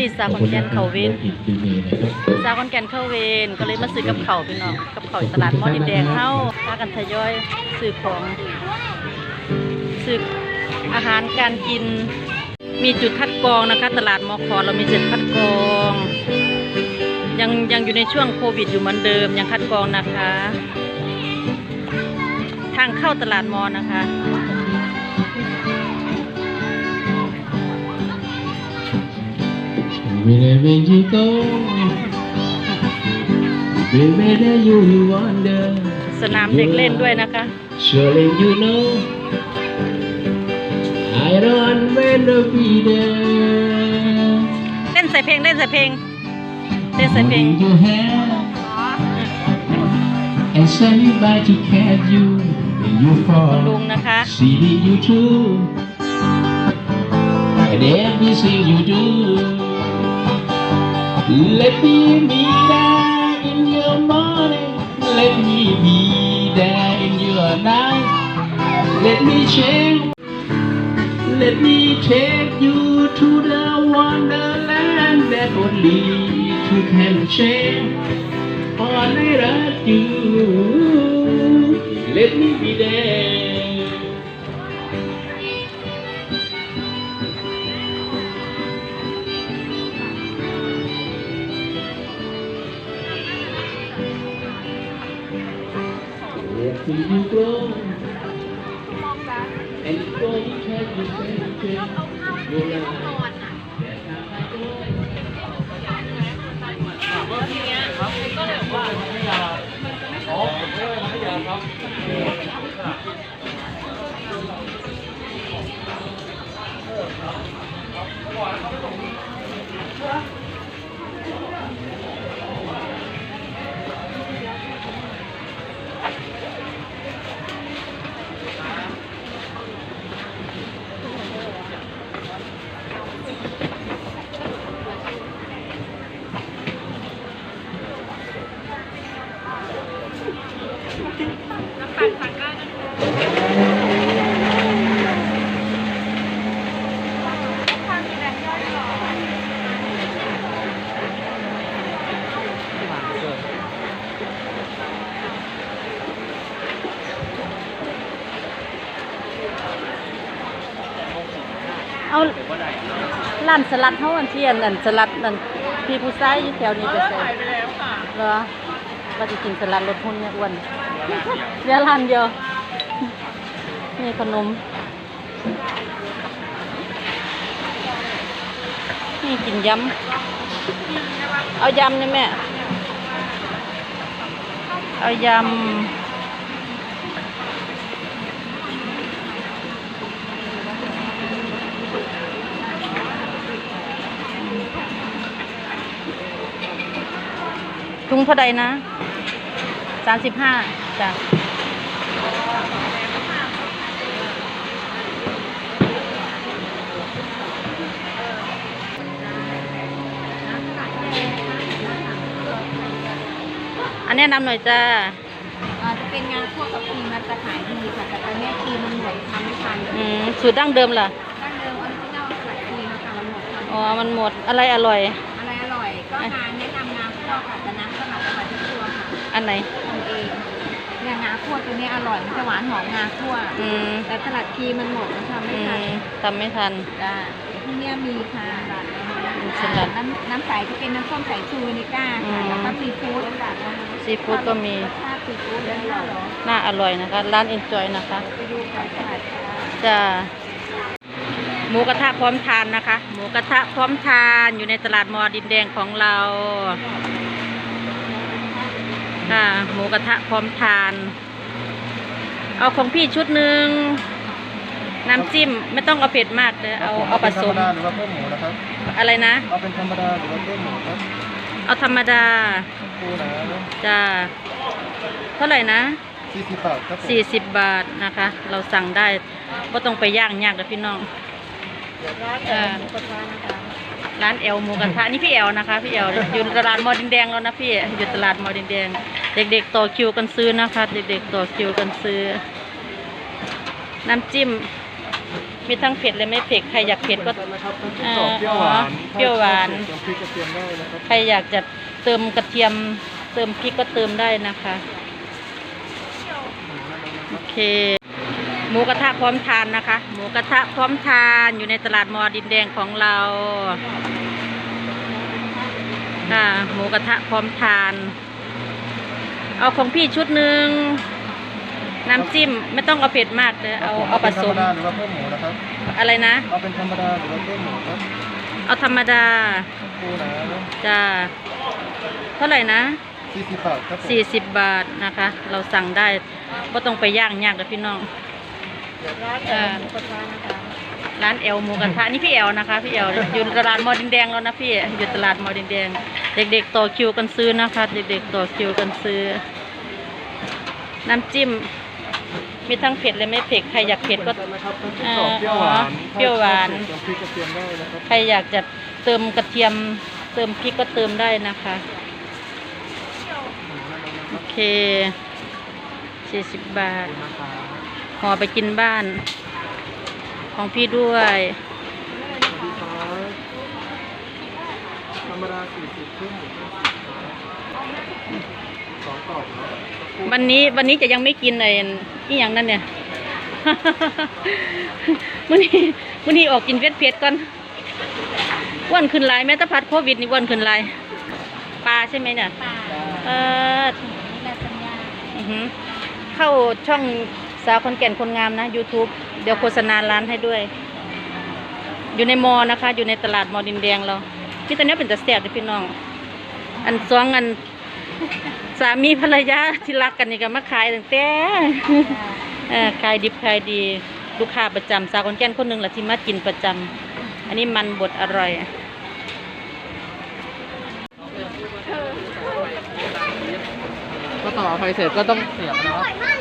นี่สาวขอนแก่นเขาเว้นอีกปีนี้นะครับสาวขอนแก่นเข้าเวรก็เลยมาซื้อกับเขาวพี่น้องกับเขาวตลาดหมอดินแดงเฮาพากันทยอยซื้อของซื้ออาหารการกิน มีจุดคัดกรองนะคะ ตลาดมอคอเรามีจุดคัดกรอง ยังยังอยู่ในช่วงโควิดอยู่เหมือนเดิมยังคัดกรองนะคะ ทางเข้าตลาดมอนะคะ Wherever you go Wherever you wander สนามเด็กเล่นด้วยนะคะ Surely you know I don't want to be there เล่นใส่เพลงเล่นใส่เพลงเล่นใส่เพลง Holding your hand and standing by to catch you when you ลุง fall. นะคะ See you too, and everything you do. Let me be there in your morning. Let me be there in your night. Let me change. Let me take you to the wonderland that only you can change. All I love you. Let me be there. 'Where do you go? And before you can you say you can your life. เอา ร้านสลัดเท่าอันเที่อันนั้นสลัดนั่นพี่ผู้ชายอยู่แถวนี้ไปใส่เหรอว่าจะกินสลัดรสหุ่นเนี่ยอ้วนเดี๋ยวร้านเดียวนี่ขนมนี่กินยำเอายำนี่แม่เอายำ ถุงเท่าใดนะสามสิบห้าจ้ะอันแนะนำหน่อยจ้าอ่าจะเป็นงานพวกกับครีมมันจะขายดีค่ะแต่ตอนนี้ครีมมันหมดทำไม่ทันอืมสูตรดั้งเดิมล่ะดั้งเดิมออริจินัลสลัดครีมนะคะมันหมดทำอ๋อมันหมดอะไรอร่อย อะไรอร่อยก็งานแนะน อันไหนทำเองเนี่ยงาคั่วตัวนี้อร่อยมันจะหวานหอมงาคั่วอืมแต่สลัดครีมมันหมดมันทำไม่อืทันมทำไม่ทันจ้าที่เนี่ยมีค่ะอืมสลัดน้ำน้ำใสจะเป็นน้ำส้มสายชูนิก้าอืค่ะมแล้วก็ซีฟู้ดซีฟู้ดก็มีรสชาติซีฟู้ดแล้วเหรอน่าอร่อยนะคะ ร้าน Enjoy นะคะไปดูกันสลัดค่ะจะหมูกระทะพร้อมทานนะคะ หมูกระทะพร้อมทานอยู่ในตลาดมอดินแดงของเรา ค่ะ หมูกระทะพร้อมทาน เอาของพี่ชุดหนึ่งน้ำจิ้มไม่ต้องเอาเผ็ดมากเลยเอาเอาผสมธรรมดาหรือว่าเพิ่มหมูนะครับอะไรนะ เอาเป็นธรรมดาหรือว่าเพิ่มหมูครับเอาธรรมดาปูนะจ้าเท่าไหร่นะสี่สิบบาทครับผมสี่สิบบาทนะคะ เราสั่งได้ก็ต้องไปย่างยากเลยพี่น้องเออร้านแอลหมูกระทะนี่พี่แอลนะคะพี่แอลอยู่ตลาดมอดินแดงแล้วนะพี่อยู่ตลาดมอดินแดง เด็กๆต่อคิวกันซื้อนะคะ เด็กๆต่อคิวกันซื้อ น้ำจิ้มมีทั้งเผ็ดและไม่เผ็ดใครอยากเผ็ดก็นะครับทั้งอ่าสองเปรี้ยวหวานเปรี้ยวหวานเติมพริกกระเทียมได้นะครับใครอยากจะเติมกระเทียม เติมพริกก็เติมได้นะคะ โอเค หมูกระทะพร้อมทานนะคะ หมูกระทะพร้อมทานอยู่ในตลาดมอดินแดงของเราค่ะหมูกระทะพร้อมทาน เอาของพี่ชุดหนึ่งน้ำจิ้มไม่ต้องเอาเผ็ดมากเลยเอาเอาผเป็นสธรรมมดาหรือว่าเพิ่มหมูนะครับอะไรนะเอาเป็นธรรมดาหรือว่าเพิ่มหมูครับเอาธรรมดาปูนะจ้าเท่าไหร่นะสี่สิบบาทครับผมสี่สิบบาทนะคะ เราสั่งได้ก็ต้องไปย่างยากกับพี่น้อง อ่าร้านเอลหมูกระทะนี่พี่เอลนะคะพี่เอลอยู่ตลาดมอดินแดงแล้วนะพี่อยู่ตลาดมอดินแดง เด็กๆต่อคิวกันซื้อนะคะ เด็กๆต่อคิวกันซื้อ น้ำจิ้มมีทั้งเผ็ดและไม่เผ็ดใครอยากเผ็ดก็นะครับทั้งอ่าสองเปรี้ยวหวานเปรี้ยวหวานเติมพริกกระเทียมได้นะครับใครอยากจะเติมกระเทียม เติมพริกก็เติมได้นะคะโอเคสี่สิบบาท ห่อไปกินบ้าน ของพี่ด้วยธรรมดาสี่สิบครึ่งสองกล่องเนาะวันนี้วันนี้จะยังไม่กินไอ้นี่อย่างนั้นเนี่ยวันนี้วันนี้ออกกินเผ็ดเผ็ดๆก่อนอ้วนขึ้นหลายแม้แต่พัดโควิดนี่อ้วนขึ้นหลายปลาใช่ไหมเนี่ยปลาเออนี่แหละสัญญาอือหือเข้าช่อง สาวคนแก่นคนงามนะ YouTube เดี๋ยวโฆษณาร้านให้ด้วย อยู่ในมอนะคะ อยู่ในตลาดมอดินแดงเราพี่ตอนนี้เป็นตะแสบเลยพี่น้อง อันสองอัน สามีภรรยาที่รักกันนี่ก็มาขายตั้งแต่เออขายดิบขายดีลูกค้าประจำสาวคนแก่นคนหนึ่งแหละที่มากินประจำอันนี้มันบดอร่อยก็ต่อไฟเสร็จก็ต้องเสียบนะ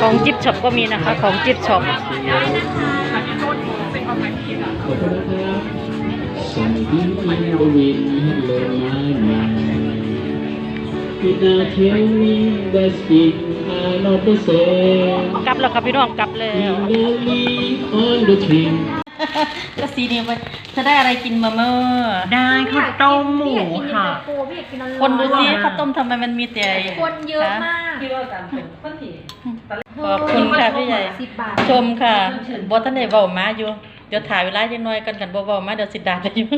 ของจิ๊บช็อปก็มีนะคะ ของจิ๊บช็อปกลับแล้วครับพี่น้องกลับแล้ว You leave on the train ก็สีนี้ไปจะได้อะไรกินมาเมื่อได้ข้าวต้มหมูค่ะพี่อยากกินเย็นตาโฟพี่อยากกินร้อนๆคนดูสิข้าวต้มทำไมมันมีแต่คนเยอะมากขอบคุณค่ะพี่ใหญ่สิบบาทชมค่ะบอท่านได้เว้ามาอยู่เดี๋ยวถ่ายเวลาจังน้อยกันกันบ่เว้ามาเดี๋ยวสิดาไปอยู่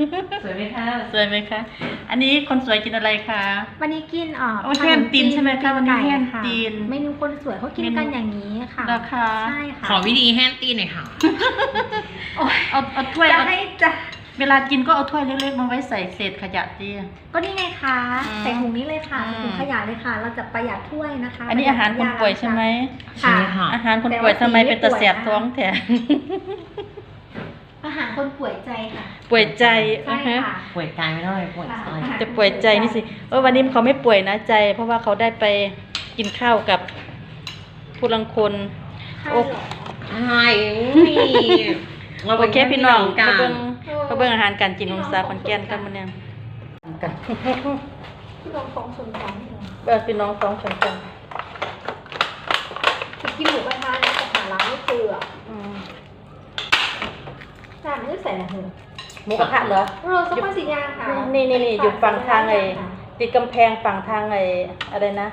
สวยไหมคะสวยไหมคะ อันนี้คนสวยกินอะไรคะ วันนี้กินอ่อโอ้แห้นตีนใช่ไหมคะวันนี้แห้นตีนเมนูคนสวยเขากินกันอย่างนี้ค่ะราคาใช่ค่ะขอวิธีแห้นตีหน่อยค่ะโอ้ยเอาเอาถ้วยจะเอาให้จะเวลากินก็เอาถ้วยเล็กๆมาไว้ใส่เศษขยะดีก็นี่ไงคะอืมใส่ถุงนี้เลยค่ะอืมใส่ถุงขยะเลยค่ะ เราจะประหยัดถ้วยนะคะ อันนี้อาหารคนป่วยใช่ไหมใช่ค่ะอาหารคนป่วยทำไมเป็นตะแสบท้องแถอา หารคนป่วยใจค่ะป่วยใจใช่อ่าฮะ ค่ะ ป่วยกายไม่ได้ป่วยใจค่ะ จะป่วยใจนี่สิเออวันนี้เขาไม่ป่วยนะใจ เพราะว่าเขาได้ไปกินข้าวกับผู้ลังคน ใช่โอ้ เหรอใช่เราโอเคพี่น้องกัเขานเบิ่งเขาเบิ่งอาหารการกินของสาวคนแก่นกันมาเนี่ยกันพี่ลงฟองส่วนสองนี่เหรอเบิ่งพี่น้องสองคนกันคือกินหมูกระทะแล้วแต่หาร้านไม่เจออะอืม จานไม่ได้ใส่อะไรเลยหมูกระทะเหรอเออซุปเปอร์สียางค่ะนี่นี่นี่อยู่ฝั่งทางไอ้ติดกำแพงฝั่งทางไอ้อะไรนะ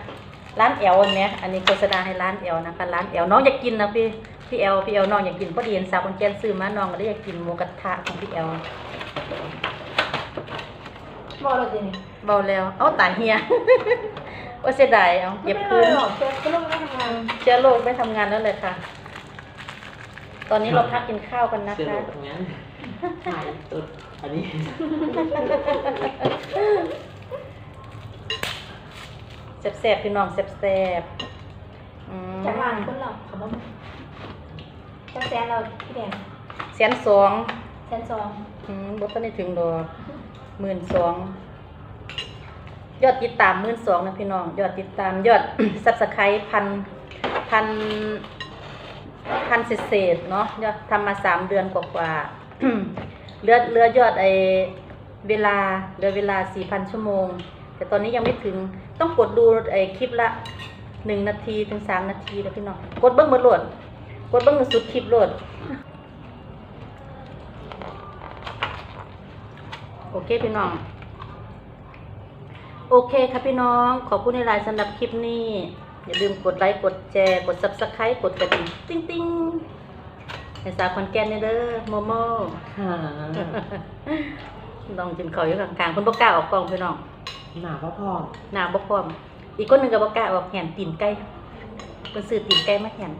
ร้านแอลเนี่ยอันนี้โฆษณาให้ร้านแอลนะคะ ร้านแอลน้องอยากกินนะพี่ พี่แอลพี่แอลน้องอยากกินพอดีเห็นสาวคนแก่นซื้อมาน้องก็เลยอยากกินหมูกระทะของพี่แอลบอกเราจริงเบาแล้ว เอาตายเฮียว่าเสียดายเอาเก็บคืนหรอกเชฟก็ต้องไม่ทำงานเชื้อโรคไม่ทำงานแล้วเลยค่ะ ตอนนี้เราพักกินข้าวกันนะเสื้อคะตรงนั้นถ่ายตุดอันนี้ แซ่บๆพี่น้องแซ่บๆอืมจะวางคนหรอกเขาบอกจะแซนเราพี่แดงแสนสองแซนซองอืมบ่ทันได้ถึงดอกหมื่นสองยอดติดตามหมื่นสองนะพี่น้อง ยอดติดตามยอด ซับสไครต์พันพัน พันเศษเนาะยอดทำมาสามเดือนกว่าๆเลือดเลือยอดไอเวลาเหลือเวลาสี่พันชั่วโมง แต่ตอนนี้ยังไม่ถึงต้องกดดูไอคลิปละหนึ่งนาทีถึงสามนาทีนะพี่น้องกดเบิ้งเบนโหลด กดเบิ้งสุดคลิปโหลดโอเคพี่น้อง โอเคครับพี่น้อง ขอบคุณในไลน์สำหรับคลิปนี้ อย่าลืมกดไลค์กดแชร์กด subscribe กดกระดิ่งติ้งติ้งให้สาวคอนแกนเด้อโมโมค่ะน้องจินเขาวอยู่ข้างๆคนบ่กล้าออกกล้องพี่น้องหนาพ่อพ่อหน้าบ่พร้อม อีกคนหนึงก็บ่กล้าออกแหนตีนไก่เพิ่นซื้อตีนไก่มาแหน